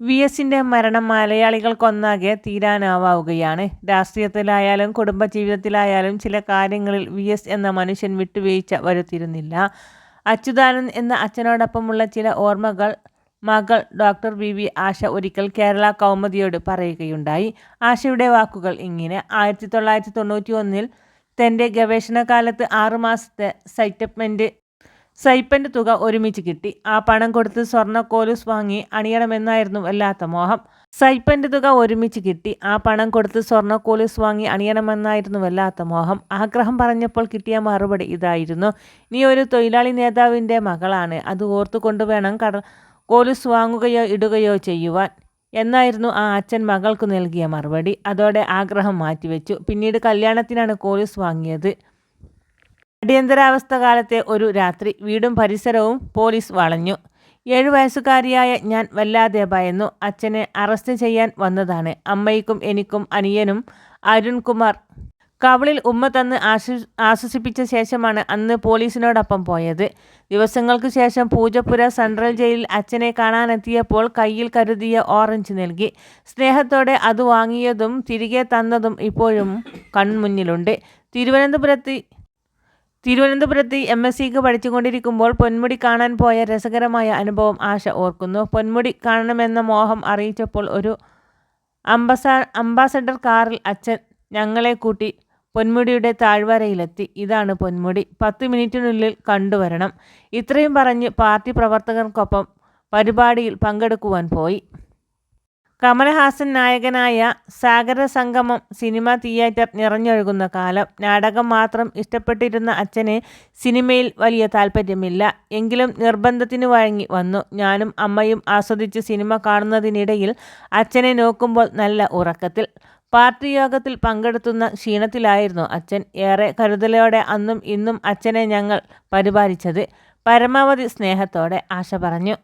V എസിന്റെ മരണം മലയാളികൾക്കൊന്നാകെ തീരാനാവുകയാണ് രാഷ്ട്രീയത്തിലായാലും കുടുംബജീവിതത്തിലായാലും ചില കാര്യങ്ങളിൽ വി എസ് എന്ന മനുഷ്യൻ വിട്ടുവീഴ്ച വരുത്തിയിരുന്നില്ല. അച്യുതാനന്ദ് എന്ന അച്ഛനോടൊപ്പമുള്ള ചില ഓർമ്മകൾ മകൾ ഡോക്ടർ വി വി ആശ ഒരിക്കൽ കേരള കൗമുദിയോട് പറയുകയുണ്ടായി. ആശയുടെ വാക്കുകൾ ഇങ്ങനെ. ആയിരത്തി തൊള്ളായിരത്തി തൊണ്ണൂറ്റി ഒന്നിൽ തന്റെ ഗവേഷണകാലത്ത് ആറുമാസത്തെ സൈറ്റപ്മെന്റ് സൈപ്പന്റെ തുക ഒരുമിച്ച് കിട്ടി. ആ പണം കൊടുത്ത് സ്വർണ കോലൂസ് വാങ്ങി അണിയണമെന്നായിരുന്നു വല്ലാത്ത മോഹം. സൈപ്പന്റെ തുക ഒരുമിച്ച് കിട്ടി. ആ പണം കൊടുത്ത് സ്വർണ കോലൂസ് വാങ്ങി അണിയണമെന്നായിരുന്നു വല്ലാത്ത മോഹം. ആഗ്രഹം പറഞ്ഞപ്പോൾ കിട്ടിയ മറുപടി ഇതായിരുന്നു. നീ ഒരു തൊഴിലാളി നേതാവിന്റെ മകളാണ്. അത് ഓർത്തുകൊണ്ട് വേണം കട കോലൂസ് വാങ്ങുകയോ ഇടുകയോ ചെയ്യുവാൻ എന്നായിരുന്നു ആ അച്ഛൻ മകൾക്ക് നൽകിയ മറുപടി. അതോടെ ആഗ്രഹം മാറ്റിവെച്ചു. പിന്നീട് കല്യാണത്തിനാണ് കോലൂസ് വാങ്ങിയത്. അടിയന്തരാവസ്ഥ കാലത്തെ ഒരു രാത്രി വീടും പരിസരവും പോലീസ് വളഞ്ഞു. ഏഴു വയസ്സുകാരിയായ ഞാൻ വല്ലാതെ ഭയന്നു അച്ഛനെ അറസ്റ്റ് ചെയ്യാൻ വന്നതാണ്. അമ്മയ്ക്കും എനിക്കും അനിയനും അരുൺകുമാർ കവളിൽ ഉമ്മ തന്ന് ആശ്വ ആശ്വസിപ്പിച്ച ശേഷമാണ് അന്ന് പോലീസിനോടൊപ്പം പോയത്. ദിവസങ്ങൾക്ക് ശേഷം പൂജപ്പുര സെൻട്രൽ ജയിലിൽ അച്ഛനെ കാണാനെത്തിയപ്പോൾ കയ്യിൽ കരുതിയ ഓറഞ്ച് നൽകി. സ്നേഹത്തോടെ അത് വാങ്ങിയതും തിരികെ തന്നതും ഇപ്പോഴും കൺമുന്നിലുണ്ട്. തിരുവനന്തപുരത്ത് തിരുവനന്തപുരത്ത് എം എസ് സിക്ക് പഠിച്ചുകൊണ്ടിരിക്കുമ്പോൾ പൊന്മുടി കാണാൻ പോയ രസകരമായ അനുഭവം ആശ ഓർക്കുന്നു. പൊന്മുടി കാണണമെന്ന മോഹം അറിയിച്ചപ്പോൾ ഒരു അംബസാ അംബാസഡർ കാറിൽ അച്ഛൻ ഞങ്ങളെ കൂട്ടി പൊന്മുടിയുടെ താഴ്വരയിലെത്തി. ഇതാണ് പൊന്മുടി. പത്ത് മിനിറ്റിനുള്ളിൽ കണ്ടുവരണം. ഇത്രയും പറഞ്ഞ് പാർട്ടി പ്രവർത്തകർക്കൊപ്പം പരിപാടിയിൽ പങ്കെടുക്കുവാൻ പോയി. കമലഹാസൻ നായകനായ സാഗര സംഗമം സിനിമ തിയേറ്റർ നിറഞ്ഞൊഴുകുന്ന കാലം. നാടകം മാത്രം ഇഷ്ടപ്പെട്ടിരുന്ന അച്ഛന് സിനിമയിൽ വലിയ താല്പര്യമില്ല. എങ്കിലും നിർബന്ധത്തിന് വഴങ്ങി വന്നു. ഞാനും അമ്മയും ആസ്വദിച്ച് സിനിമ കാണുന്നതിനിടയിൽ അച്ഛനെ നോക്കുമ്പോൾ നല്ല ഉറക്കത്തിൽ. പാർട്ടി യോഗത്തിൽ പങ്കെടുത്തുന്ന ക്ഷീണത്തിലായിരുന്നു അച്ഛൻ. ഏറെ കരുതലോടെ അന്നും ഇന്നും അച്ഛനെ ഞങ്ങൾ പരിപാലിച്ചത് പരമാവധി സ്നേഹത്തോടെ ആശ പറഞ്ഞു.